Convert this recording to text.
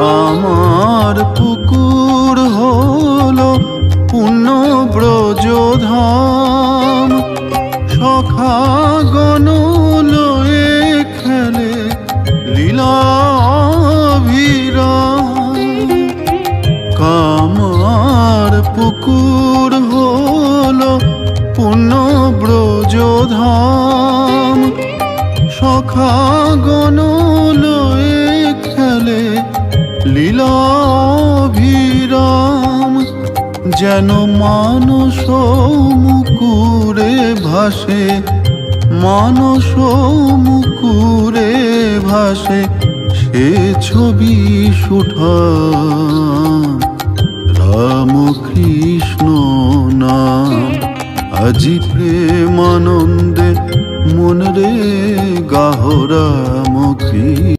আমার পুকুর হলো পূর্ণ ব্রজধাম সখা গণ খেলে লীলাভিরাম। কামার পুকুর হলো পুণ্য ব্রজধাম সখা গণ লীলাভিরাম যেন মানস মুকুরে ভাসে, মানস মুকুরে ভাসে সে ছবি সুঠা। রাম কৃষ্ণ নাম, আজি প্রেমানন্দে মন রে গাহরাম কৃষ্ণ।